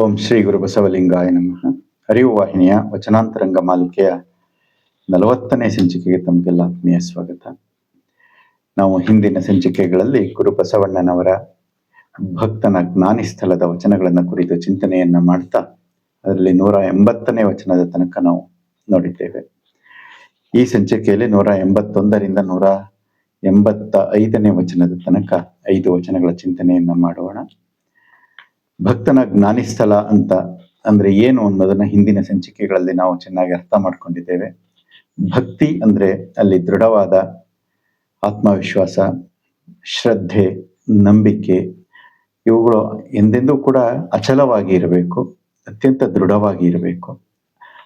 ಓಂ ಶ್ರೀ ಗುರು ಬಸವಲಿಂಗಾಯ ನಮಃ. ಅರಿವು ವಾಹಿನಿಯ ವಚನಾಂತರಂಗ ಮಾಲಿಕೆಯ ನಲವತ್ತನೇ ಸಂಚಿಕೆಗೆ ತಮಗೆಲ್ಲ ಆತ್ಮೀಯ ಸ್ವಾಗತ. ನಾವು ಹಿಂದಿನ ಸಂಚಿಕೆಗಳಲ್ಲಿ ಗುರು ಬಸವಣ್ಣನವರ ಭಕ್ತನ ಜ್ಞಾನಿ ಸ್ಥಳದ ವಚನಗಳನ್ನು ಕುರಿತು ಚಿಂತನೆಯನ್ನ ಮಾಡ್ತಾ, ಅದರಲ್ಲಿ ನೂರ ಎಂಬತ್ತನೇ ವಚನದ ತನಕ ನಾವು ನೋಡಿದ್ದೇವೆ. ಈ ಸಂಚಿಕೆಯಲ್ಲಿ ನೂರ ಎಂಬತ್ತೊಂದರಿಂದ ನೂರ ಎಂಬತ್ತ ಐದನೇ ವಚನದ ತನಕ ಐದು ವಚನಗಳ ಚಿಂತನೆಯನ್ನ ಮಾಡೋಣ. ಭಕ್ತನ ಜ್ಞಾನಿ ಸ್ಥಳ ಅಂತ ಅಂದ್ರೆ ಏನು ಅನ್ನೋದನ್ನ ಹಿಂದಿನ ಸಂಚಿಕೆಗಳಲ್ಲಿ ನಾವು ಚೆನ್ನಾಗಿ ಅರ್ಥ ಮಾಡ್ಕೊಂಡಿದ್ದೇವೆ. ಭಕ್ತಿ ಅಂದ್ರೆ ಅಲ್ಲಿ ದೃಢವಾದ ಆತ್ಮವಿಶ್ವಾಸ, ಶ್ರದ್ಧೆ, ನಂಬಿಕೆ, ಇವುಗಳು ಎಂದೆಂದೂ ಕೂಡ ಅಚಲವಾಗಿ ಇರಬೇಕು, ಅತ್ಯಂತ ದೃಢವಾಗಿ ಇರಬೇಕು.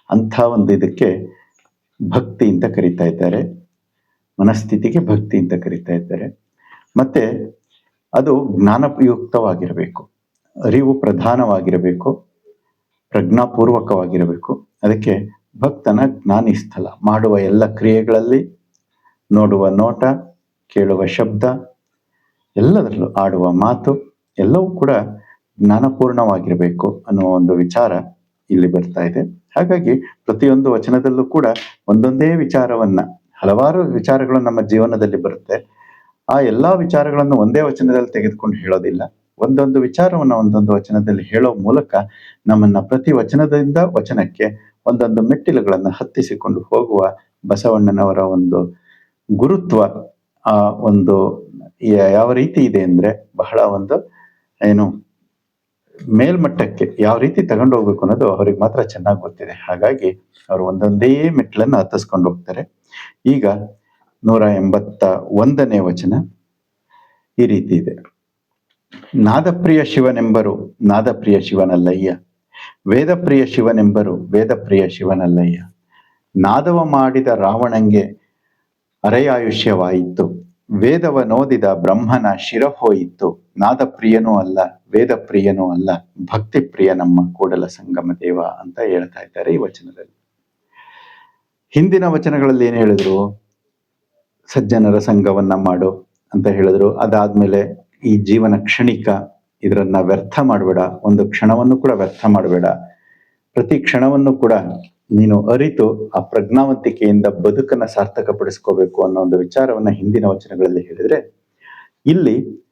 ಅಂಥ ಒಂದು ಇದಕ್ಕೆ ಭಕ್ತಿ ಅಂತ ಕರಿತಾ ಇದ್ದಾರೆ. ಮನಸ್ಥಿತಿಗೆ ಭಕ್ತಿ ಅಂತ ಕರಿತಾ ಇದ್ದಾರೆ. ಮತ್ತೆ ಅದು ಜ್ಞಾನಯುಕ್ತವಾಗಿರಬೇಕು. ಅರಿವು ಪ್ರಧಾನವಾಗಿರಬೇಕು, ಪ್ರಜ್ಞಾಪೂರ್ವಕವಾಗಿರಬೇಕು. ಅದಕ್ಕೆ ಭಕ್ತನ ಜ್ಞಾನಿ ಸ್ಥಳ, ಮಾಡುವ ಎಲ್ಲ ಕ್ರಿಯೆಗಳಲ್ಲಿ, ನೋಡುವ ನೋಟ, ಕೇಳುವ ಶಬ್ದ, ಎಲ್ಲದರಲ್ಲೂ ಆಡುವ ಮಾತು, ಎಲ್ಲವೂ ಕೂಡ ಜ್ಞಾನಪೂರ್ಣವಾಗಿರಬೇಕು ಅನ್ನುವ ಒಂದು ವಿಚಾರ ಇಲ್ಲಿ ಬರ್ತಾ ಇದೆ. ಹಾಗಾಗಿ ಪ್ರತಿಯೊಂದು ವಚನದಲ್ಲೂ ಕೂಡ ಒಂದೊಂದೇ ವಿಚಾರವನ್ನ, ಹಲವಾರು ವಿಚಾರಗಳು ನಮ್ಮ ಜೀವನದಲ್ಲಿ ಬರುತ್ತೆ. ಆ ಎಲ್ಲಾ ವಿಚಾರಗಳನ್ನು ಒಂದೇ ವಚನದಲ್ಲಿ ತೆಗೆದುಕೊಂಡು ಹೇಳೋದಿಲ್ಲ. ಒಂದೊಂದು ವಿಚಾರವನ್ನ ಒಂದೊಂದು ವಚನದಲ್ಲಿ ಹೇಳೋ ಮೂಲಕ ನಮ್ಮನ್ನ ಪ್ರತಿ ವಚನದಿಂದ ವಚನಕ್ಕೆ ಒಂದೊಂದು ಮೆಟ್ಟಿಲುಗಳನ್ನು ಹತ್ತಿಸಿಕೊಂಡು ಹೋಗುವ ಬಸವಣ್ಣನವರ ಒಂದು ಗುರುತ್ವ, ಆ ಒಂದು ಯಾವ ರೀತಿ ಇದೆ ಅಂದ್ರೆ ಬಹಳ ಒಂದು ಏನು ಮೇಲ್ಮಟ್ಟಕ್ಕೆ ಯಾವ ರೀತಿ ತಗೊಂಡು ಹೋಗ್ಬೇಕು ಅನ್ನೋದು ಅವ್ರಿಗೆ ಮಾತ್ರ ಚೆನ್ನಾಗಿ ಗೊತ್ತಿದೆ. ಹಾಗಾಗಿ ಅವರು ಒಂದೊಂದೇ ಮೆಟ್ಟಿಲನ್ನು ಹತ್ತಿಸ್ಕೊಂಡು ಹೋಗ್ತಾರೆ. ಈಗ ನೂರ ಎಂಬತ್ತ ಒಂದನೇ ವಚನ ಈ ರೀತಿ ಇದೆ. ನಾದಪ್ರಿಯ ಶಿವನೆಂಬರು ನಾದಪ್ರಿಯ ಶಿವನಲ್ಲಯ್ಯ. ವೇದಪ್ರಿಯ ಶಿವನೆಂಬರು ವೇದಪ್ರಿಯ ಶಿವನಲ್ಲಯ್ಯ. ನಾದವ ಮಾಡಿದ ರಾವಣಂಗೆ ಅರೆಯಾಯುಷ್ಯವಾಯಿತು. ವೇದವ ನೋದಿದ ಬ್ರಹ್ಮನ ಶಿರ ಹೋಯಿತು. ನಾದಪ್ರಿಯನೂ ಅಲ್ಲ, ವೇದಪ್ರಿಯನೂ ಅಲ್ಲ ಭಕ್ತಿ ಪ್ರಿಯ ನಮ್ಮ ಕೂಡಲ ಸಂಗಮ ದೇವ ಅಂತ ಹೇಳ್ತಾ ಇದ್ದಾರೆ ಈ ವಚನದಲ್ಲಿ. ಹಿಂದಿನ ವಚನಗಳಲ್ಲಿ ಏನ್ ಹೇಳಿದ್ರು? ಸಜ್ಜನರ ಸಂಘವನ್ನ ಮಾಡು ಅಂತ ಹೇಳಿದ್ರು. ಅದಾದ್ಮೇಲೆ ಈ ಜೀವನ ಕ್ಷಣಿಕ ಇದರನ್ನ ವ್ಯರ್ಥ ಮಾಡಬೇಡ, ಒಂದು ಕ್ಷಣವನ್ನು ಕೂಡ ವ್ಯರ್ಥ ಮಾಡಬೇಡ. ಪ್ರತಿ ಕ್ಷಣವನ್ನು ಕೂಡ ನೀನು ಅರಿತು ಆ ಪ್ರಜ್ಞಾವಂತಿಕೆಯಿಂದ ಬದುಕನ್ನ ಸಾರ್ಥಕಪಡಿಸ್ಕೋಬೇಕು ಅನ್ನೋ ಒಂದು ವಿಚಾರವನ್ನ ಹಿಂದಿನ ವಚನಗಳಲ್ಲಿ ಹೇಳಿದ್ರೆ, ಇಲ್ಲಿ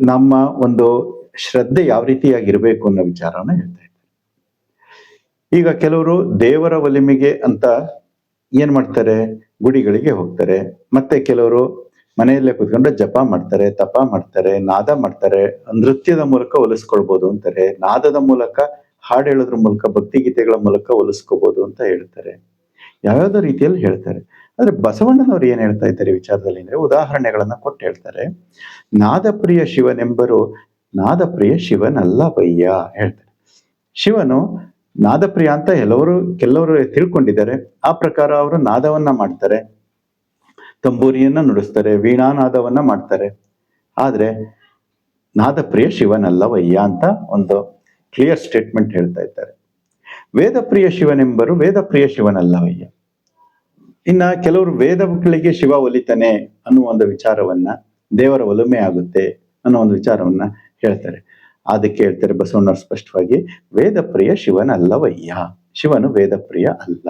ನಮ್ಮ ಒಂದು ಶ್ರದ್ಧೆ ಯಾವ ರೀತಿಯಾಗಿರ್ಬೇಕು ಅನ್ನೋ ವಿಚಾರವನ್ನ ಹೇಳ್ತಾ ಇದ್ದಾರೆ. ಈಗ ಕೆಲವರು ದೇವರ ಒಲಿಮೆಗೆ ಅಂತ ಏನ್ ಮಾಡ್ತಾರೆ? ಗುಡಿಗಳಿಗೆ ಹೋಗ್ತಾರೆ. ಮತ್ತೆ ಕೆಲವರು ಮನೆಯಲ್ಲೇ ಕುತ್ಕೊಂಡು ಜಪ ಮಾಡ್ತಾರೆ, ತಪ ಮಾಡ್ತಾರೆ, ನಾದ ಮಾಡ್ತಾರೆ, ನೃತ್ಯದ ಮೂಲಕ ಒಲಿಸ್ಕೊಳ್ಬೋದು ಅಂತಾರೆ. ನಾದದ ಮೂಲಕ, ಹಾಡು ಹೇಳೋದ್ರ ಮೂಲಕ, ಭಕ್ತಿ ಗೀತೆಗಳ ಮೂಲಕ ಒಲಿಸ್ಕೋಬಹುದು ಅಂತ ಹೇಳ್ತಾರೆ. ಯಾವ್ಯಾವ್ದೋ ರೀತಿಯಲ್ಲಿ ಹೇಳ್ತಾರೆ. ಆದ್ರೆ ಬಸವಣ್ಣನವರು ಏನ್ ಹೇಳ್ತಾ ಇದ್ದಾರೆ ವಿಚಾರದಲ್ಲಿ ಅಂದ್ರೆ ಉದಾಹರಣೆಗಳನ್ನ ಕೊಟ್ಟು ಹೇಳ್ತಾರೆ. ನಾದಪ್ರಿಯ ಶಿವನೆಂಬರು ನಾದಪ್ರಿಯ ಶಿವನಲ್ಲ ಬಯ್ಯ ಹೇಳ್ತಾರೆ. ಶಿವನು ನಾದಪ್ರಿಯ ಅಂತ ಎಲ್ಲವರು, ಕೆಲವರು ತಿಳ್ಕೊಂಡಿದ್ದಾರೆ. ಆ ಪ್ರಕಾರ ಅವರು ನಾದವನ್ನ ಮಾಡ್ತಾರೆ. ತಂಬೂರಿಯನ್ನ ನುಡಿಸ್ತಾರೆ, ವೀಣಾನಾದವನ್ನ ಮಾಡ್ತಾರೆ. ಆದ್ರೆ ನಾದ ಪ್ರಿಯ ಶಿವನಲ್ಲವಯ್ಯ ಅಂತ ಒಂದು ಕ್ಲಿಯರ್ ಸ್ಟೇಟ್ಮೆಂಟ್ ಹೇಳ್ತಾ ಇದ್ದಾರೆ. ವೇದ ಪ್ರಿಯ ಶಿವನೆಂಬರು ವೇದ ಪ್ರಿಯ ಶಿವನಲ್ಲವಯ್ಯ. ಇನ್ನ ಕೆಲವರು ವೇದಗಳಿಗೆ ಶಿವ ಒಲಿತಾನೆ ಅನ್ನುವ ಒಂದು ವಿಚಾರವನ್ನ ದೇವರ ಒಲುಮೆ ಆಗುತ್ತೆ ಅನ್ನೋ ಒಂದು ವಿಚಾರವನ್ನ ಹೇಳ್ತಾರೆ. ಅದಕ್ಕೆ ಹೇಳ್ತಾರೆ ಬಸವಣ್ಣವ್ರು ಸ್ಪಷ್ಟವಾಗಿ ವೇದ ಪ್ರಿಯ ಶಿವನಲ್ಲವಯ್ಯ. ಶಿವನು ವೇದ ಪ್ರಿಯ ಅಲ್ಲ.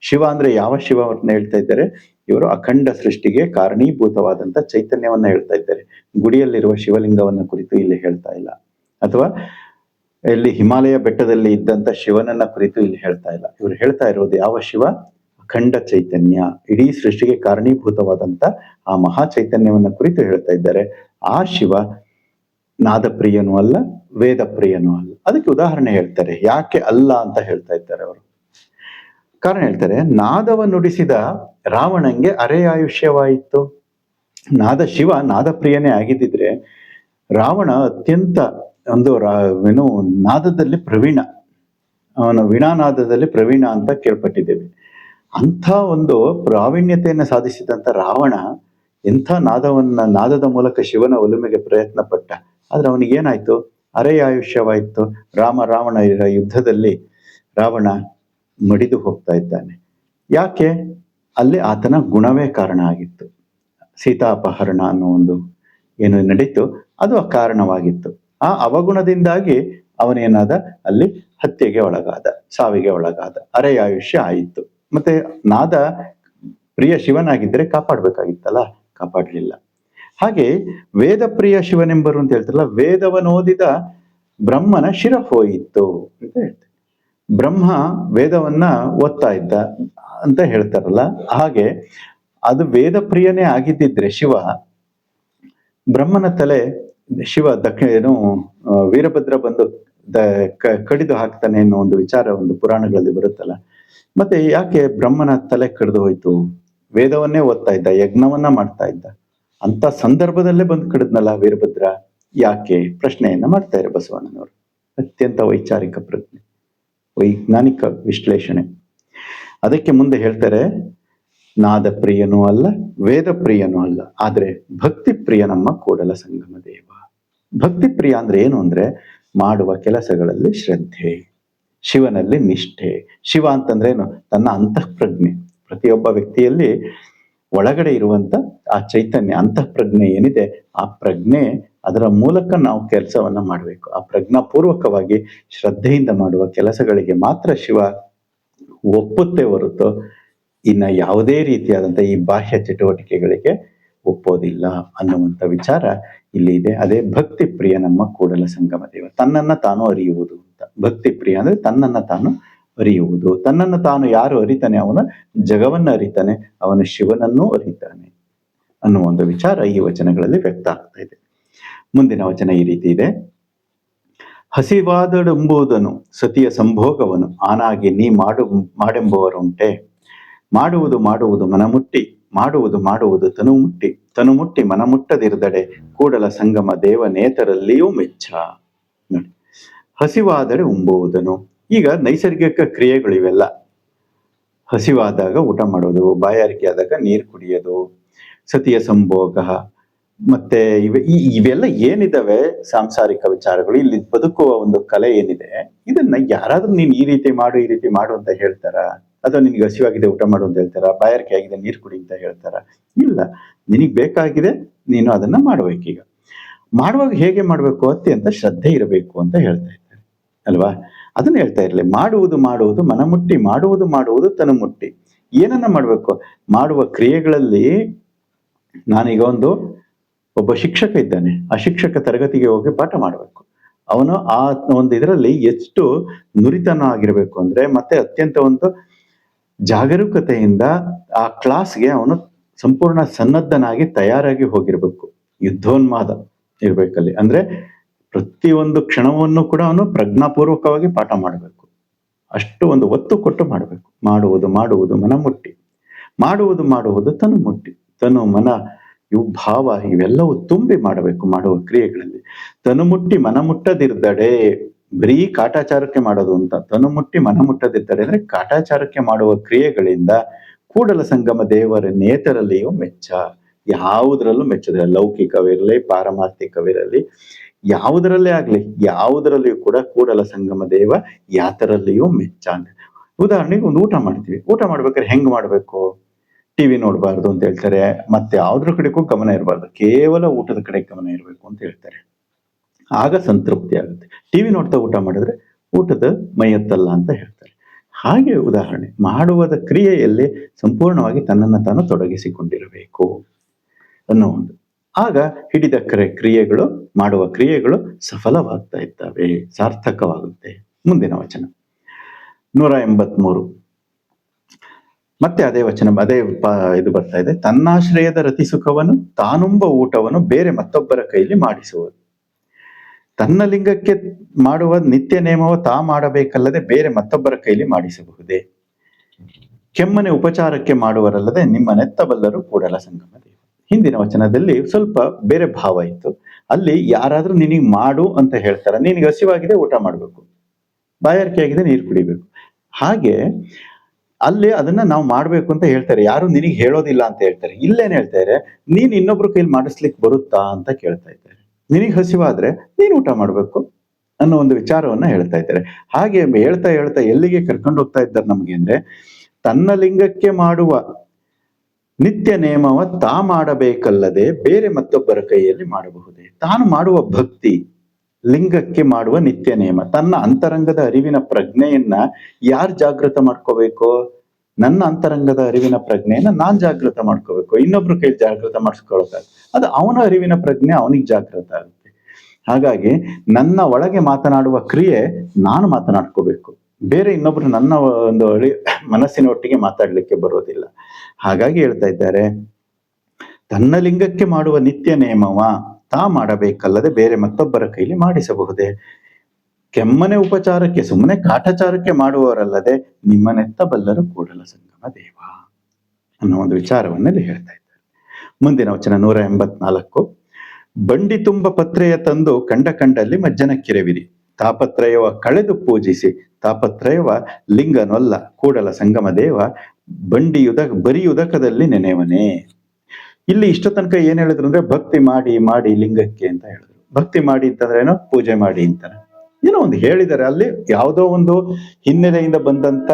ಶಿವ ಅಂದ್ರೆ ಯಾವ ಶಿವವನ್ನ ಹೇಳ್ತಾ ಇದ್ದಾರೆ? ಇವರು ಅಖಂಡ ಸೃಷ್ಟಿಗೆ ಕಾರಣೀಭೂತವಾದಂತ ಚೈತನ್ಯವನ್ನ ಹೇಳ್ತಾ ಇದ್ದಾರೆ. ಗುಡಿಯಲ್ಲಿರುವ ಶಿವಲಿಂಗವನ್ನ ಕುರಿತು ಇಲ್ಲಿ ಹೇಳ್ತಾ ಇಲ್ಲ. ಅಥವಾ ಇಲ್ಲಿ ಹಿಮಾಲಯ ಬೆಟ್ಟದಲ್ಲಿ ಇದ್ದಂತ ಶಿವನನ್ನ ಕುರಿತು ಇಲ್ಲಿ ಹೇಳ್ತಾ ಇಲ್ಲ. ಇವರು ಹೇಳ್ತಾ ಇರೋದು ಯಾವ ಶಿವ? ಅಖಂಡ ಚೈತನ್ಯ. ಇಡೀ ಸೃಷ್ಟಿಗೆ ಕಾರಣೀಭೂತವಾದಂತ ಆ ಮಹಾ ಚೈತನ್ಯವನ್ನ ಕುರಿತು ಹೇಳ್ತಾ ಇದ್ದಾರೆ. ಆ ಶಿವ ನಾದಪ್ರಿಯನೂ ಅಲ್ಲ ವೇದ ಪ್ರಿಯನೂ ಅಲ್ಲ. ಅದಕ್ಕೆ ಉದಾಹರಣೆ ಹೇಳ್ತಾರೆ. ಯಾಕೆ ಅಲ್ಲ ಅಂತ ಹೇಳ್ತಾ ಇದ್ದಾರೆ ಅವರು. ಕಾರಣ ಹೇಳ್ತಾರೆ ನಾದವ ನುಡಿಸಿದ ರಾವಣಂಗೆ ಅರೆಯಾಯುಷ್ಯವಾಯಿತು. ನಾದ ಶಿವ ನಾದಪ್ರಿಯನೇ ಆಗಿದ್ದಿದ್ರೆ ರಾವಣ ಅತ್ಯಂತ ಒಂದು ರಾ, ಏನು, ನಾದದಲ್ಲಿ ಪ್ರವೀಣ. ಅವನು ವೀಣಾನಾದದಲ್ಲಿ ಪ್ರವೀಣ ಅಂತ ಕೇಳ್ಪಟ್ಟಿದ್ದೇವೆ. ಅಂಥ ಒಂದು ಪ್ರಾವೀಣ್ಯತೆಯನ್ನು ಸಾಧಿಸಿದಂತ ರಾವಣ ಎಂಥ ನಾದವನ್ನ, ನಾದದ ಮೂಲಕ ಶಿವನ ಒಲುಮೆಗೆ ಪ್ರಯತ್ನ ಪಟ್ಟ ಆದ್ರೆ ಅವನಿಗೇನಾಯ್ತು? ಅರೆಯಾಯುಷ್ಯವಾಯಿತು. ರಾಮ ರಾವಣ ಯುದ್ಧದಲ್ಲಿ ರಾವಣ ಮಡಿದು ಹೋಗ್ತಾ ಇದ್ದಾನೆ. ಯಾಕೆ? ಅಲ್ಲಿ ಆತನ ಗುಣವೇ ಕಾರಣ ಆಗಿತ್ತು. ಸೀತಾಪಹರಣ ಅನ್ನೋ ಒಂದು ಏನು ನಡೀತು, ಅದು ಕಾರಣವಾಗಿತ್ತು ಆ ಅವಗುಣದಿಂದಾಗಿ ಅವನೇನಾದ, ಅಲ್ಲಿ ಹತ್ಯೆಗೆ ಒಳಗಾದ, ಸಾವಿಗೆ ಒಳಗಾದ, ಅರೆಯಾಯುಷ್ಯ ಆಯಿತು. ಮತ್ತೆ ನಾದ ಪ್ರಿಯ ಶಿವನಾಗಿದ್ದರೆ ಕಾಪಾಡ್ಬೇಕಾಗಿತ್ತಲ್ಲ, ಕಾಪಾಡಲಿಲ್ಲ. ಹಾಗೆ ವೇದ ಪ್ರಿಯ ಶಿವನೆಂಬರು ಅಂತ ಹೇಳ್ತಾರಲ್ಲ ವೇದವನ್ನು ಓದಿದ ಬ್ರಹ್ಮನ ಶಿರ ಹೋಯಿತು ಅಂತ ಬ್ರಹ್ಮ ವೇದವನ್ನ ಓದ್ತಾ ಇದ್ದ ಅಂತ ಹೇಳ್ತಾರಲ್ಲ? ಹಾಗೆ ಅದು ವೇದ ಪ್ರಿಯನೇ ಆಗಿದ್ದಿದ್ರೆ ಶಿವ, ಬ್ರಹ್ಮನ ತಲೆ ಶಿವ ದಕ್ಷ ಏನು ವೀರಭದ್ರ ಬಂದು ಕಡಿದು ಹಾಕ್ತಾನೆ ಅನ್ನೋ ಒಂದು ವಿಚಾರ ಒಂದು ಪುರಾಣಗಳಲ್ಲಿ ಬರುತ್ತಲ್ಲ. ಮತ್ತೆ ಯಾಕೆ ಬ್ರಹ್ಮನ ತಲೆ ಕಡಿದು ಹೋಯ್ತು? ವೇದವನ್ನೇ ಓದ್ತಾ ಇದ್ದ, ಯಜ್ಞವನ್ನ ಮಾಡ್ತಾ ಇದ್ದ. ಅಂತ ಸಂದರ್ಭದಲ್ಲೇ ಬಂದು ಕಡಿದ್ನಲ್ಲ ವೀರಭದ್ರ. ಯಾಕೆ? ಪ್ರಶ್ನೆಯನ್ನ ಮಾಡ್ತಾರೆ ಬಸವಣ್ಣನವರು. ಅತ್ಯಂತ ವೈಚಾರಿಕ ಪ್ರಜ್ಞೆ. ವೈಜ್ಞಾನಿಕ ವಿಶ್ಲೇಷಣೆ. ಅದಕ್ಕೆ ಮುಂದೆ ಹೇಳ್ತಾರೆ ನಾದ ಪ್ರಿಯನೂ ಅಲ್ಲ ವೇದ ಪ್ರಿಯನೂ ಅಲ್ಲ, ಆದ್ರೆ ಭಕ್ತಿ ಪ್ರಿಯ ನಮ್ಮ ಕೂಡಲ ಸಂಗಮ ದೇವ. ಭಕ್ತಿ ಪ್ರಿಯ ಅಂದ್ರೆ ಏನು ಅಂದ್ರೆ ಮಾಡುವ ಕೆಲಸಗಳಲ್ಲಿ ಶ್ರದ್ಧೆ, ಶಿವನಲ್ಲಿ ನಿಷ್ಠೆ. ಶಿವ ಅಂತಂದ್ರೆ ಏನು? ತನ್ನ ಅಂತಃಪ್ರಜ್ಞೆ. ಪ್ರತಿಯೊಬ್ಬ ವ್ಯಕ್ತಿಯಲ್ಲಿ ಒಳಗಡೆ ಇರುವಂತ ಆ ಚೈತನ್ಯ, ಅಂತಃಪ್ರಜ್ಞೆ ಏನಿದೆ, ಆ ಪ್ರಜ್ಞೆ ಅದರ ಮೂಲಕ ನಾವು ಕೆಲಸವನ್ನ ಮಾಡಬೇಕು. ಆ ಪ್ರಜ್ಞಾಪೂರ್ವಕವಾಗಿ ಶ್ರದ್ಧೆಯಿಂದ ಮಾಡುವ ಕೆಲಸಗಳಿಗೆ ಮಾತ್ರ ಶಿವ ಒಪ್ಪುತ್ತೆ ಹೊರತು ಇನ್ನ ಯಾವುದೇ ರೀತಿಯಾದಂಥ ಈ ಬಾಹ್ಯ ಚಟುವಟಿಕೆಗಳಿಗೆ ಒಪ್ಪೋದಿಲ್ಲ ಅನ್ನುವಂಥ ವಿಚಾರ ಇಲ್ಲಿ ಇದೆ. ಅದೇ ಭಕ್ತಿ ಪ್ರಿಯ ನಮ್ಮ ಕೂಡಲ ಸಂಗಮ ದೇವ. ತನ್ನನ್ನ ತಾನು ಅರಿಯುವುದು ಅಂತ. ಭಕ್ತಿ ಪ್ರಿಯ ಅಂದ್ರೆ ತನ್ನನ್ನ ತಾನು ಅರಿಯುವುದು. ತನ್ನನ್ನು ತಾನು ಯಾರು ಅರಿತಾನೆ? ಅವನು ಜಗವನ್ನ ಅರಿತಾನೆ. ಅವನು ಶಿವನನ್ನೂ ಅರಿತಾನೆ ಅನ್ನುವ ಒಂದು ವಿಚಾರ ಈ ವಚನಗಳಲ್ಲಿ ವ್ಯಕ್ತ ಆಗ್ತಾ ಇದೆ. ಮುಂದಿನ ವಚನ ಈ ರೀತಿ ಇದೆ. ಹಸಿವಾದಡೆಂಬುದನು ಸತಿಯ ಸಂಭೋಗವನು. ಆನಾಗಿ ನೀ ಮಾಡು ಮಾಡೆಂಬುವರುಂಟೆ ಮಾಡುವುದು ಮಾಡುವುದು ಮನಮುಟ್ಟಿ. ಮಾಡುವುದು ಮಾಡುವುದು ತನು ಮುಟ್ಟಿ ತನು ಮುಟ್ಟಿ ಮನಮುಟ್ಟದಿರದಡೆ ಕೂಡಲ ಸಂಗಮ ದೇವನೇತರಲ್ಲಿಯೂ ಮೆಚ್ಚ. ನೋಡಿ. ಹಸಿವಾದಡೆ ಉಂಬುವುದನು ಈಗ ನೈಸರ್ಗಿಕ ಕ್ರಿಯೆಗಳು ಇವೆಲ್ಲ. ಹಸಿವಾದಾಗ ಊಟ ಮಾಡೋದು ಬಾಯಾರಿಕೆ ಆದಾಗ ನೀರು ಕುಡಿಯೋದು ಸತಿಯ ಸಂಭೋಗ ಮತ್ತೆ ಇವೆ ಇವೆಲ್ಲ ಏನಿದಾವೆ? ಸಾಂಸಾರಿಕ ವಿಚಾರಗಳು. ಇಲ್ಲಿ ಬದುಕುವ ಒಂದು ಕಲೆ ಏನಿದೆ? ಇದನ್ನ ಯಾರಾದ್ರೂ ನೀನ್ ಈ ರೀತಿ ಮಾಡು, ಈ ರೀತಿ ಮಾಡು ಅಂತ ಹೇಳ್ತಾರ? ಅಥವಾ ನಿನ್ಗೆ ಹಸಿವಾಗಿದೆ, ಊಟ ಮಾಡು ಅಂತ ಹೇಳ್ತಾರ? ಬಾಯಾರಿಕೆ ಆಗಿದೆ, ನೀರು ಕುಡಿ ಅಂತ ಹೇಳ್ತಾರ? ಇಲ್ಲ. ನಿನಗ್ ಬೇಕಾಗಿದೆ, ನೀನು ಅದನ್ನ ಮಾಡ್ಬೇಕೀಗ ಮಾಡುವಾಗ ಹೇಗೆ ಮಾಡ್ಬೇಕು? ಅತ್ಯಂತ ಶ್ರದ್ಧೆ ಇರಬೇಕು ಅಂತ ಹೇಳ್ತಾ ಇದ್ದಾರೆ. ಅಲ್ವಾ? ಅದನ್ನ ಹೇಳ್ತಾ ಇರ್ಲಿ. ಮಾಡುವುದು ಮಾಡುವುದು, ಮನಮುಟ್ಟಿ, ಮಾಡುವುದು ಮಾಡುವುದು ತನು ಮುಟ್ಟಿ ಏನನ್ನ ಮಾಡ್ಬೇಕು? ಮಾಡುವ ಕ್ರಿಯೆಗಳಲ್ಲಿ ನಾನೀಗ ಒಂದು ಒಬ್ಬ ಶಿಕ್ಷಕ ಇದ್ದಾನೆ, ಆ ಶಿಕ್ಷಕ ತರಗತಿಗೆ ಹೋಗಿ ಪಾಠ ಮಾಡಬೇಕು. ಅವನು ಆ ಒಂದು ಇದರಲ್ಲಿ ಎಷ್ಟು ನುರಿತನ ಆಗಿರಬೇಕು ಅಂದ್ರೆ ಮತ್ತೆ ಅತ್ಯಂತ ಒಂದು ಜಾಗರೂಕತೆಯಿಂದ ಆ ಕ್ಲಾಸ್ಗೆ ಅವನು ಸಂಪೂರ್ಣ ಸನ್ನದ್ಧನಾಗಿ ತಯಾರಾಗಿ ಹೋಗಿರ್ಬೇಕು. ಯುದ್ಧೋನ್ಮಾದ ಇರ್ಬೇಕಲ್ಲಿ. ಅಂದ್ರೆ ಪ್ರತಿಯೊಂದು ಕ್ಷಣವನ್ನು ಕೂಡ ಅವನು ಪ್ರಜ್ಞಾಪೂರ್ವಕವಾಗಿ ಪಾಠ ಮಾಡಬೇಕು. ಅಷ್ಟು ಒಂದು ಒತ್ತು ಕೊಟ್ಟು ಮಾಡಬೇಕು. ಮಾಡುವುದು ಮಾಡುವುದು ಮನ ಮುಟ್ಟಿ ಮಾಡುವುದು ಮಾಡುವುದು ತನು ಮುಟ್ಟಿ ತನು ಮನ ಇವು ಭಾವ ಇವೆಲ್ಲವೂ ತುಂಬಿ ಮಾಡಬೇಕು ಮಾಡುವ ಕ್ರಿಯೆಗಳಲ್ಲಿ. ತನುಮುಟ್ಟಿ ಮನಮುಟ್ಟದಿರ್ದಡೆ ಮನ ಮುಟ್ಟದಿರ್ದಡೆ ಬರೀ ಕಾಟಾಚಾರಕ್ಕೆ ಮಾಡೋದು ಅಂತ. ತನುಮುಟ್ಟಿ ಮುಟ್ಟಿ ಮನ ಮುಟ್ಟದಿರ್ದಡೆ ಅಂದ್ರೆ ಕಾಟಾಚಾರಕ್ಕೆ ಮಾಡುವ ಕ್ರಿಯೆಗಳಿಂದ ಕೂಡಲ ಸಂಗಮ ದೇವರ ನೇತರಲ್ಲಿಯೂ ಮೆಚ್ಚ. ಯಾವುದರಲ್ಲೂ ಮೆಚ್ಚದ ಲೌಕಿಕವಿರಲಿ, ಪಾರಮಾರ್ಥಿಕವಿರಲಿ, ಯಾವುದರಲ್ಲೇ ಆಗ್ಲಿ, ಯಾವುದರಲ್ಲಿಯೂ ಕೂಡ ಕೂಡಲ ಸಂಗಮ ದೇವ ಯಾತರಲ್ಲಿಯೂ ಮೆಚ್ಚ ಉದಾಹರಣೆಗೆ ಒಂದು ಊಟ ಮಾಡ್ತೀವಿ. ಊಟ ಮಾಡ್ಬೇಕಾದ್ರೆ ಹೆಂಗ್ ಮಾಡ್ಬೇಕು? ಟಿವಿ ನೋಡಬಾರ್ದು ಅಂತ ಹೇಳ್ತಾರೆ. ಮತ್ತೆ ಯಾವ್ದ್ರ ಕಡೆಗೂ ಗಮನ ಇರಬಾರ್ದು. ಕೇವಲ ಊಟದ ಕಡೆ ಗಮನ ಇರಬೇಕು ಅಂತ ಹೇಳ್ತಾರೆ. ಆಗ ಸಂತೃಪ್ತಿ ಆಗುತ್ತೆ. ಟಿವಿ ನೋಡ್ತಾ ಊಟ ಮಾಡಿದ್ರೆ ಊಟದ ಮೈಯತ್ತಲ್ಲ ಅಂತ ಹೇಳ್ತಾರೆ. ಹಾಗೆ ಉದಾಹರಣೆ, ಮಾಡುವುದ ಕ್ರಿಯೆಯಲ್ಲಿ ಸಂಪೂರ್ಣವಾಗಿ ತನ್ನನ್ನು ತಾನು ತೊಡಗಿಸಿಕೊಂಡಿರಬೇಕು ಅನ್ನೋ ಒಂದು. ಆಗ ಹಿಡಿದ ಕ್ರೆ ಕ್ರಿಯೆಗಳು, ಮಾಡುವ ಕ್ರಿಯೆಗಳು ಸಫಲವಾಗ್ತಾ ಇದ್ದಾವೆ, ಸಾರ್ಥಕವಾಗುತ್ತೆ. ಮುಂದಿನ ವಚನ. ನೂರ ಎಂಬತ್ಮೂರು. ಮತ್ತೆ ಅದೇ ವಚನ, ಅದೇ ಇದು ಬರ್ತಾ ಇದೆ. ತನ್ನಾಶ್ರಯದ ರತಿ ಸುಖವನ್ನು, ತಾನುಂಬ ಊಟವನ್ನು ಬೇರೆ ಮತ್ತೊಬ್ಬರ ಕೈಲಿ ಮಾಡಿಸುವುದು. ತನ್ನ ಲಿಂಗಕ್ಕೆ ಮಾಡುವ ನಿತ್ಯ ನೇಮವ ತಾ ಮಾಡಬೇಕಲ್ಲದೆ ಬೇರೆ ಮತ್ತೊಬ್ಬರ ಕೈಲಿ ಮಾಡಿಸಬಹುದೇ? ಕೆಮ್ಮನೆ ಉಪಚಾರಕ್ಕೆ ಮಾಡುವರಲ್ಲದೆ ನಿಮ್ಮ ನೆತ್ತಬಲ್ಲರು ಕೂಡಲ ಸಂಗಮ ದೇವ. ಹಿಂದಿನ ವಚನದಲ್ಲಿ ಸ್ವಲ್ಪ ಬೇರೆ ಭಾವ ಇತ್ತು. ಅಲ್ಲಿ ಯಾರಾದ್ರೂ ನಿನಗೆ ಮಾಡು ಅಂತ ಹೇಳ್ತಾರೆ, ನಿನಗೆ ಹಸಿವಾಗಿದೆ, ಊಟ ಮಾಡಬೇಕು. ಬಾಯಾರಿಕೆ ಆಗಿದೆ ನೀರು ಕುಡಿಬೇಕು. ಹಾಗೆ ಅಲ್ಲಿ ಅದನ್ನ ನಾವು ಮಾಡ್ಬೇಕು ಅಂತ ಹೇಳ್ತಾರೆ. ಯಾರು ನಿನಗೆ ಹೇಳೋದಿಲ್ಲ ಅಂತ ಹೇಳ್ತಾರೆ. ಇಲ್ಲೇನ್ ಹೇಳ್ತಾರೆ ನೀನ್ ಇನ್ನೊಬ್ರು ಕೈಲಿ ಮಾಡಿಸ್ಲಿಕ್ಕೆ ಬರುತ್ತಾ ಅಂತ ಕೇಳ್ತಾ ಇದ್ದಾರೆ. ನಿನಗೆ ಹಸಿವಾದ್ರೆ ನೀನ್ ಊಟ ಮಾಡ್ಬೇಕು ಅನ್ನೋ ಒಂದು ವಿಚಾರವನ್ನ ಹೇಳ್ತಾ ಇದ್ದಾರೆ. ಹಾಗೆ ಹೇಳ್ತಾ ಹೇಳ್ತಾ ಎಲ್ಲಿಗೆ ಕರ್ಕೊಂಡು ಹೋಗ್ತಾ ಇದ್ದಾರೆ ನಮ್ಗೆ ಅಂದ್ರೆ, ತನ್ನ ಲಿಂಗಕ್ಕೆ ಮಾಡುವ ನಿತ್ಯ ನೇಮವ ತಾ ಮಾಡಬೇಕಲ್ಲದೆ ಬೇರೆ ಮತ್ತೊಬ್ಬರ ಕೈಯಲ್ಲಿ ಮಾಡಬಹುದೇ? ತಾನು ಮಾಡುವ ಭಕ್ತಿ ಲಿಂಗಕ್ಕೆ ಮಾಡುವ ನಿತ್ಯ ನಿಯಮ. ತನ್ನ ಅಂತರಂಗದ ಅರಿವಿನ ಪ್ರಜ್ಞೆಯನ್ನ ಯಾರು ಜಾಗೃತ ಮಾಡ್ಕೋಬೇಕು? ನನ್ನ ಅಂತರಂಗದ ಅರಿವಿನ ಪ್ರಜ್ಞೆಯನ್ನ ನಾನ್ ಜಾಗೃತ ಮಾಡ್ಕೋಬೇಕು. ಇನ್ನೊಬ್ರು ಕೈ ಜಾಗೃತ ಮಾಡಿಸ್ಕೊಳಕ್ಕಾಗ ಅದು ಅವನ ಅರಿವಿನ ಪ್ರಜ್ಞೆ, ಅವನಿಗೆ ಜಾಗೃತ ಆಗುತ್ತೆ. ಹಾಗಾಗಿ ನನ್ನ ಒಳಗೆ ಮಾತನಾಡುವ ಕ್ರಿಯೆ ನಾನು ಮಾತನಾಡ್ಕೋಬೇಕು. ಬೇರೆ ಇನ್ನೊಬ್ರು ನನ್ನ ಒಂದು ಅಳಿ ಮನಸ್ಸಿನ ಒಟ್ಟಿಗೆ ಮಾತಾಡ್ಲಿಕ್ಕೆ ಬರೋದಿಲ್ಲ. ಹಾಗಾಗಿ ಹೇಳ್ತಾ ಇದ್ದಾರೆ, ತನ್ನ ಲಿಂಗಕ್ಕೆ ಮಾಡುವ ನಿತ್ಯ ನಿಯಮವ? ತಾ ಮಾಡಬೇಕಲ್ಲದೆ ಬೇರೆ ಮತ್ತೊಬ್ಬರ ಕೈಲಿ ಮಾಡಿಸಬಹುದೇ? ಕೆಮ್ಮನೆ ಉಪಚಾರಕ್ಕೆ, ಸುಮ್ಮನೆ ಕಾಟಾಚಾರಕ್ಕೆ ಮಾಡುವವರಲ್ಲದೆ ನಿಮ್ಮನೆತ್ತ ಬಲ್ಲರು ಕೂಡಲ ಸಂಗಮ ದೇವ ಅನ್ನೋ ಒಂದು ವಿಚಾರವನ್ನ ಇಲ್ಲಿ ಹೇಳ್ತಾ ಇದ್ದಾರೆ. ಮುಂದಿನ ವಚನ ನೂರ ಎಂಬತ್ನಾಲ್ಕು. ಬಂಡಿ ತುಂಬ ಪತ್ರೆಯ ತಂದು ಕಂಡ ಕಂಡಲ್ಲಿ ಮಜ್ಜನ ಕಿರೆವಿರಿ. ತಾಪತ್ರಯವ ಕಳೆದು ಪೂಜಿಸಿ, ತಾಪತ್ರಯವ ಲಿಂಗನೊಲ್ಲ, ಕೂಡಲ ಸಂಗಮ ದೇವ, ಬಂಡಿಯುದ ಬರಿಯುದಕದಲ್ಲಿ ನೆನೆವನೇ. ಇಲ್ಲಿ ಇಷ್ಟ ತನಕ ಏನ್ ಹೇಳಿದ್ರು ಅಂದ್ರೆ ಭಕ್ತಿ ಮಾಡಿ ಮಾಡಿ ಲಿಂಗಕ್ಕೆ ಅಂತ ಹೇಳಿದ್ರು. ಭಕ್ತಿ ಮಾಡಿ ಅಂತಂದ್ರೆ ಏನೋ ಪೂಜೆ ಮಾಡಿ ಅಂತಾರೆ. ಏನೋ ಒಂದು ಹೇಳಿದ್ದಾರೆ, ಅಲ್ಲಿ ಯಾವುದೋ ಒಂದು ಹಿನ್ನೆಲೆಯಿಂದ ಬಂದಂತ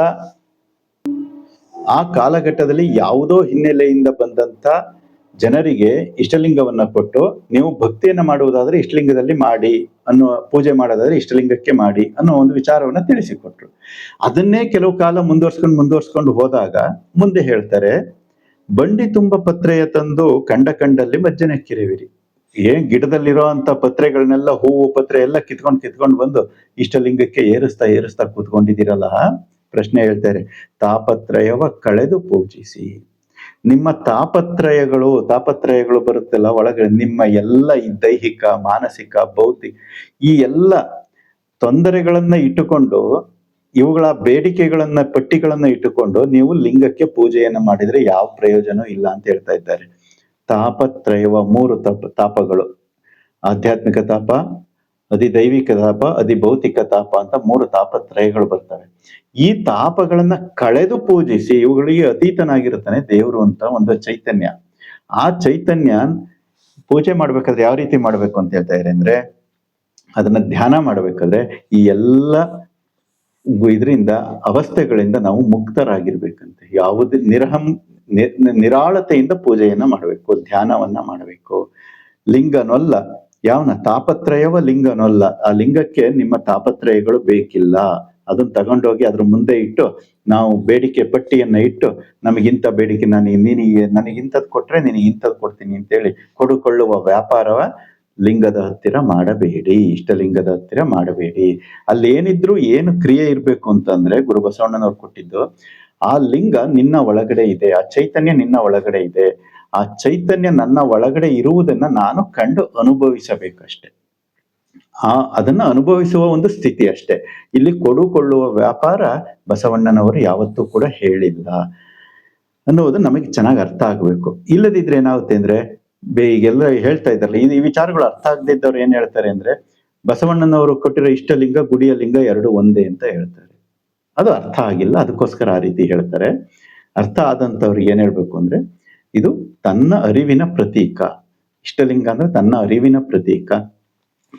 ಆ ಕಾಲಘಟ್ಟದಲ್ಲಿ ಯಾವುದೋ ಹಿನ್ನೆಲೆಯಿಂದ ಬಂದಂತ ಜನರಿಗೆ ಇಷ್ಟಲಿಂಗವನ್ನ ಕೊಟ್ಟು ನೀವು ಭಕ್ತಿಯನ್ನ ಮಾಡುವುದಾದ್ರೆ ಇಷ್ಟಲಿಂಗದಲ್ಲಿ ಮಾಡಿ ಅನ್ನೋ ಪೂಜೆ ಮಾಡೋದಾದ್ರೆ ಇಷ್ಟಲಿಂಗಕ್ಕೆ ಮಾಡಿ ಅನ್ನೋ ಒಂದು ವಿಚಾರವನ್ನ ತಿಳಿಸಿಕೊಟ್ರು. ಅದನ್ನೇ ಕೆಲವು ಕಾಲ ಮುಂದುವರ್ಸ್ಕೊಂಡು ಮುಂದುವರ್ಸ್ಕೊಂಡು ಹೋದಾಗ ಮುಂದೆ ಹೇಳ್ತಾರೆ ಬಂಡಿ ತುಂಬ ಪತ್ರೆಯ ತಂದು ಕಂಡ ಕಂಡಲ್ಲಿ ಮಜ್ಜನೆ ಕಿರಿವಿರಿ ಏನ್ ಗಿಡದಲ್ಲಿರೋ ಅಂತ ಪತ್ರೆಗಳನ್ನೆಲ್ಲ ಹೂವು ಪತ್ರೆ ಎಲ್ಲ ಕಿತ್ಕೊಂಡು ಕಿತ್ಕೊಂಡು ಬಂದು ಇಷ್ಟಲಿಂಗಕ್ಕೆ ಏರಿಸ್ತಾ ಏರಿಸ್ತಾ ಕೂತ್ಕೊಂಡಿದ್ದೀರಲ್ಲ? ಪ್ರಶ್ನೆ ಹೇಳ್ತಾರೆ, ತಾಪತ್ರಯವ ಕಳೆದು ಪೂಜಿಸಿ. ನಿಮ್ಮ ತಾಪತ್ರಯಗಳು ತಾಪತ್ರಯಗಳು ಬರುತ್ತಲ್ಲ ಒಳಗಡೆ ನಿಮ್ಮ ಎಲ್ಲ ಈ ದೈಹಿಕ, ಮಾನಸಿಕ ಭೌತಿಕ ಈ ಎಲ್ಲ ತೊಂದರೆಗಳನ್ನ ಇಟ್ಟುಕೊಂಡು ಇವುಗಳ ಬೇಡಿಕೆಗಳನ್ನ, ಪಟ್ಟಿಗಳನ್ನ ಇಟ್ಟುಕೊಂಡು ನೀವು ಲಿಂಗಕ್ಕೆ ಪೂಜೆಯನ್ನ ಮಾಡಿದ್ರೆ ಯಾವ ಪ್ರಯೋಜನ ಇಲ್ಲ ಅಂತ ಹೇಳ್ತಾ ಇದ್ದಾರೆ. ತಾಪತ್ರಯವ ಮೂರು ತಪ, ತಾಪಗಳು. ಆಧ್ಯಾತ್ಮಿಕ ತಾಪ ಅದಿ ದೈವಿಕ ತಾಪ ಅದಿ ಭೌತಿಕ ತಾಪ ಅಂತ ಮೂರು ತಾಪತ್ರಯಗಳು ಬರ್ತವೆ. ಈ ತಾಪಗಳನ್ನ ಕಳೆದು ಪೂಜಿಸಿ ಇವುಗಳಿಗೆ ಅತೀತನಾಗಿರುತ್ತಾನೆ ದೇವರು ಅಂತ ಒಂದು ಚೈತನ್ಯ. ಆ ಚೈತನ್ಯ ಪೂಜೆ ಮಾಡ್ಬೇಕಾದ್ರೆ ಯಾವ ರೀತಿ ಮಾಡ್ಬೇಕು ಅಂತ ಹೇಳ್ತಾ ಇದ್ರೆ ಅಂದ್ರೆ, ಅದನ್ನ ಧ್ಯಾನ ಮಾಡ್ಬೇಕಾದ್ರೆ ಈ ಎಲ್ಲ ಇದರಿಂದ ಅವಸ್ಥೆಗಳಿಂದ ನಾವು ಮುಕ್ತರಾಗಿರ್ಬೇಕಂತೆ. ಯಾವುದೇ ನಿರಹಂ ನಿರ್ ನಿರಾಳತೆಯಿಂದ ಪೂಜೆಯನ್ನ ಮಾಡಬೇಕು, ಧ್ಯಾನವನ್ನ ಮಾಡಬೇಕು. ಲಿಂಗನೊಲ್ಲ, ಯಾವನ, ತಾಪತ್ರಯವ ಲಿಂಗನೊಲ್ಲ, ಆ ಲಿಂಗಕ್ಕೆ ನಿಮ್ಮ ತಾಪತ್ರಯಗಳು ಬೇಕಿಲ್ಲ. ಅದನ್ನ ತಗೊಂಡೋಗಿ ಅದ್ರ ಮುಂದೆ ಇಟ್ಟು, ನಾವು ಬೇಡಿಕೆ ಪಟ್ಟಿಯನ್ನ ಇಟ್ಟು, ನಮಗಿಂತ ಬೇಡಿಕೆ, ನಾನು ನೀನಿಗೆ ನನಗಿಂಥದ್ದು ಕೊಟ್ರೆ ನಿನಗೆ ಇಂಥದ್ದು ಕೊಡ್ತೀನಿ ಅಂತೇಳಿ, ಕೊಡುಕೊಳ್ಳುವ ವ್ಯಾಪಾರವ ಲಿಂಗದ ಹತ್ತಿರ ಮಾಡಬೇಡಿ, ಇಷ್ಟಲಿಂಗದ ಹತ್ತಿರ ಮಾಡಬೇಡಿ. ಅಲ್ಲಿ ಏನಿದ್ರು ಏನು ಕ್ರಿಯೆ ಇರಬೇಕು ಅಂತಂದ್ರೆ ಗುರು ಬಸವಣ್ಣನವ್ರು ಕೊಟ್ಟಿದ್ದು, ಆ ಲಿಂಗ ನಿನ್ನ ಒಳಗಡೆ ಇದೆ, ಆ ಚೈತನ್ಯ ನಿನ್ನ ಒಳಗಡೆ ಇದೆ. ಆ ಚೈತನ್ಯ ನನ್ನ ಒಳಗಡೆ ಇರುವುದನ್ನ ನಾನು ಕಂಡು ಅನುಭವಿಸಬೇಕಷ್ಟೆ. ಆ, ಅದನ್ನ ಅನುಭವಿಸುವ ಒಂದು ಸ್ಥಿತಿ ಅಷ್ಟೇ. ಇಲ್ಲಿ ಕೊಡುಕೊಳ್ಳುವ ವ್ಯಾಪಾರ ಬಸವಣ್ಣನವರು ಯಾವತ್ತೂ ಕೂಡ ಹೇಳಿಲ್ಲ ಅನ್ನುವುದು ನಮಗೆ ಚೆನ್ನಾಗಿ ಅರ್ಥ ಆಗ್ಬೇಕು. ಇಲ್ಲದಿದ್ರೆ ಏನಾಗುತ್ತೆ ಅಂದ್ರೆ ಈಗೆಲ್ಲ ಹೇಳ್ತಾ ಇದ್ದಾರಲ್ಲ, ಈ- ಈ ವಿಚಾರಗಳು ಅರ್ಥ ಆಗದಿದ್ದವ್ರು ಏನ್ ಹೇಳ್ತಾರೆ ಅಂದ್ರೆ, ಬಸವಣ್ಣನವರು ಕೊಟ್ಟಿರೋ ಇಷ್ಟಲಿಂಗ, ಗುಡಿಯ ಲಿಂಗ ಎರಡು ಒಂದೇ ಅಂತ ಹೇಳ್ತಾರೆ. ಅದು ಅರ್ಥ ಆಗಿಲ್ಲ, ಅದಕ್ಕೋಸ್ಕರ ಆ ರೀತಿ ಹೇಳ್ತಾರೆ. ಅರ್ಥ ಆದಂತವ್ರಿಗೆ ಏನ್ ಹೇಳ್ಬೇಕು ಅಂದ್ರೆ, ಇದು ತನ್ನ ಅರಿವಿನ ಪ್ರತೀಕ. ಇಷ್ಟಲಿಂಗ ಅಂದ್ರೆ ತನ್ನ ಅರಿವಿನ ಪ್ರತೀಕ.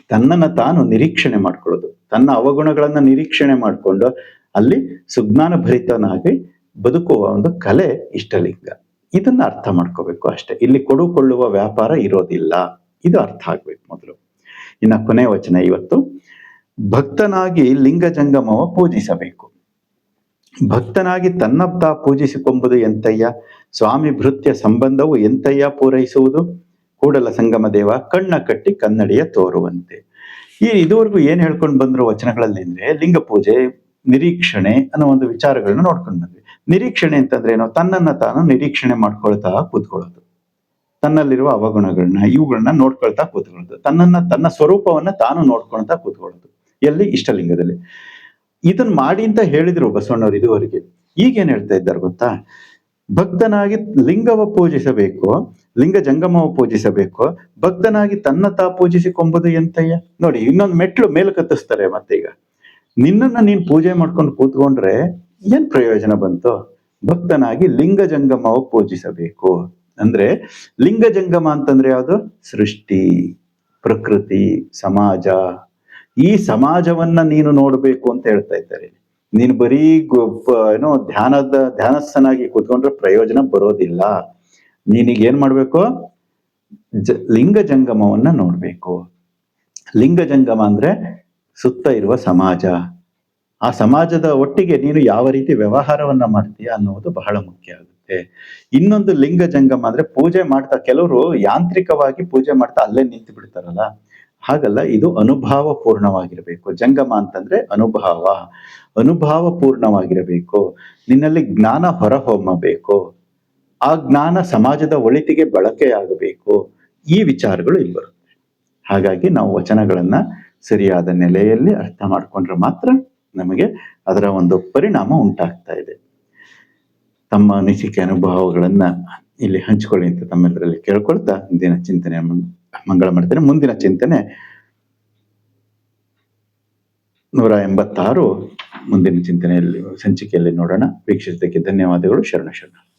ತನ್ನನ್ನ ತಾನು ನಿರೀಕ್ಷಣೆ ಮಾಡ್ಕೊಳ್ಳೋದು. ತನ್ನ ಅವಗುಣಗಳನ್ನ ನಿರೀಕ್ಷಣೆ ಮಾಡಿಕೊಂಡು ಅಲ್ಲಿ ಸುಜ್ಞಾನ ಭರಿತನಾಗಿ ಬದುಕುವ ಒಂದು ಕಲೆ ಇಷ್ಟಲಿಂಗ. ಇದನ್ನ ಅರ್ಥ ಮಾಡ್ಕೋಬೇಕು ಅಷ್ಟೇ. ಇಲ್ಲಿ ಕೊಡುಕೊಳ್ಳುವ ವ್ಯಾಪಾರ ಇರೋದಿಲ್ಲ. ಇದು ಅರ್ಥ ಆಗ್ಬೇಕು ಮೊದಲು. ಇನ್ನ ಕೊನೆ ವಚನ ಇವತ್ತು. ಭಕ್ತನಾಗಿ ಲಿಂಗ ಜಂಗಮವ ಪೂಜಿಸಬೇಕು. ಭಕ್ತನಾಗಿ ತನ್ನ ತಾ ಪೂಜಿಸಿಕೊಂಬುದು ಎಂತಯ್ಯ? ಸ್ವಾಮಿ ಭೃತ್ಯ ಸಂಬಂಧವು ಎಂತಯ್ಯ ಪೂರೈಸುವುದು? ಕೂಡಲ ಸಂಗಮ ದೇವ ಕಣ್ಣ ಕಟ್ಟಿ ಕನ್ನಡಿಯ ತೋರುವಂತೆ. ಈ ಇದುವರೆಗೂ ಏನ್ ಹೇಳ್ಕೊಂಡು ಬಂದ್ರು ವಚನಗಳಲ್ಲಿ ಅಂದ್ರೆ ಲಿಂಗ ಪೂಜೆ, ನಿರೀಕ್ಷಣೆ ಅನ್ನೋ ಒಂದು ವಿಚಾರಗಳನ್ನ ನೋಡ್ಕೊಂಡು ಬಂದ್ವಿ. ನಿರೀಕ್ಷಣೆ ಅಂತಂದ್ರೆ ಏನೋ ತನ್ನನ್ನ ತಾನು ನಿರೀಕ್ಷಣೆ ಮಾಡ್ಕೊಳ್ತಾ ಕೂತ್ಕೊಳ್ಳೋದು. ತನ್ನಲ್ಲಿರುವ ಅವಗುಣಗಳನ್ನ ಇವುಗಳನ್ನ ನೋಡ್ಕೊಳ್ತಾ ಕೂತ್ಕೊಳ್ಳೋದು. ತನ್ನನ್ನ, ತನ್ನ ಸ್ವರೂಪವನ್ನ ತಾನು ನೋಡ್ಕೊಳ್ತಾ ಕೂತ್ಕೊಳ್ಳೋದು. ಎಲ್ಲಿ? ಇಷ್ಟಲಿಂಗದಲ್ಲಿ. ಇದನ್ ಮಾಡಿ ಅಂತ ಹೇಳಿದ್ರು ಬಸವಣ್ಣವ್ರು ಇದುವರೆಗೆ. ಈಗೇನ್ ಹೇಳ್ತಾ ಇದ್ದಾರೆ ಗೊತ್ತಾ? ಭಕ್ತನಾಗಿ ಲಿಂಗವ ಪೂಜಿಸಬೇಕು, ಲಿಂಗ ಜಂಗಮವ ಪೂಜಿಸಬೇಕು, ಭಕ್ತನಾಗಿ ತನ್ನ ತಾ ಪೂಜಿಸಿಕೊಂಬುದು ಎಂತಯ್ಯ? ನೋಡಿ, ಇನ್ನೊಂದು ಮೆಟ್ಲು ಮೇಲೆ ಕತ್ತಿಸ್ತಾರೆ ಮತ್ತೆ ಈಗ ನಿನ್ನನ್ನ ನೀನ್ ಪೂಜೆ ಮಾಡ್ಕೊಂಡು ಕೂತ್ಕೊಂಡ್ರೆ ಏನ್ ಪ್ರಯೋಜನ ಬಂತು ಭಕ್ತನಾಗಿ ಲಿಂಗ ಜಂಗಮವ ಪೂಜಿಸಬೇಕು. ಅಂದ್ರೆ ಲಿಂಗ ಜಂಗಮ ಅಂತಂದ್ರೆ ಯಾವುದು? ಸೃಷ್ಟಿ, ಪ್ರಕೃತಿ, ಸಮಾಜ. ಈ ಸಮಾಜವನ್ನ ನೀನು ನೋಡ್ಬೇಕು ಅಂತ ಹೇಳ್ತಾ ಇದ್ದಾರೆ. ನೀನು ಬರೀ ಏನೋ ಧ್ಯಾನದ, ಧ್ಯಾನಸ್ಥನಾಗಿ ಕೂತ್ಕೊಂಡ್ರೆ ಪ್ರಯೋಜನ ಬರೋದಿಲ್ಲ. ನೀನಿಗೆ ಏನ್ ಮಾಡ್ಬೇಕು? ಜ, ಲಿಂಗ ಜಂಗಮವನ್ನ ನೋಡ್ಬೇಕು. ಲಿಂಗ ಜಂಗಮ ಅಂದ್ರೆ ಸುತ್ತ ಇರುವ ಸಮಾಜ. ಆ ಸಮಾಜದ ಒಟ್ಟಿಗೆ ನೀನು ಯಾವ ರೀತಿ ವ್ಯವಹಾರವನ್ನ ಮಾಡ್ತೀಯ ಅನ್ನೋದು ಬಹಳ ಮುಖ್ಯ ಆಗುತ್ತೆ. ಇನ್ನೊಂದು ಲಿಂಗ ಜಂಗಮ ಅಂದ್ರೆ ಪೂಜೆ ಮಾಡ್ತಾ ಕೆಲವರು ಯಾಂತ್ರಿಕವಾಗಿ ಪೂಜೆ ಮಾಡ್ತಾ ಅಲ್ಲೇ ನಿಂತು ಬಿಡ್ತಾರಲ್ಲ. ಹಾಗಲ್ಲ, ಇದು ಅನುಭಾವ ಪೂರ್ಣವಾಗಿರಬೇಕು ಜಂಗಮ ಅಂತಂದ್ರೆ ಅನುಭಾವ. ಅನುಭಾವ ಪೂರ್ಣವಾಗಿರಬೇಕು ನಿನ್ನಲ್ಲಿ ಜ್ಞಾನ ಹೊರಹೊಮ್ಮಬೇಕು. ಆ ಜ್ಞಾನ ಸಮಾಜದ ಒಳಿತಿಗೆ ಬಳಕೆಯಾಗಬೇಕು. ಈ ವಿಚಾರಗಳು ಇಲ್ಲಿ ಬರುತ್ತೆ. ಹಾಗಾಗಿ ನಾವು ವಚನಗಳನ್ನ ಸರಿಯಾದ ನೆಲೆಯಲ್ಲಿ ಅರ್ಥ ಮಾಡ್ಕೊಂಡ್ರೆ ಮಾತ್ರ ನಮಗೆ ಅದರ ಒಂದು ಪರಿಣಾಮ ಉಂಟಾಗ್ತಾ ಇದೆ. ತಮ್ಮ ಅನಿಸಿಕೆ ಅನುಭವಗಳನ್ನ ಇಲ್ಲಿ ಹಂಚಿಕೊಳ್ಳಿ ಅಂತ ತಮ್ಮೆಲ್ಲರಲ್ಲಿ ಕೇಳ್ಕೊಳ್ತಾ ಮುಂದಿನ ಚಿಂತನೆ ಮಂಗಳ ಮಾಡ್ತೇನೆ ಮುಂದಿನ ಚಿಂತನೆ ನೂರ ಎಂಬತ್ತಾರು ಮುಂದಿನ ಚಿಂತನೆಯಲ್ಲಿ, ಸಂಚಿಕೆಯಲ್ಲಿ ನೋಡೋಣ. ವೀಕ್ಷಿಸಿದ್ದಕ್ಕೆ ಧನ್ಯವಾದಗಳು. ಶರಣ ಶರಣ.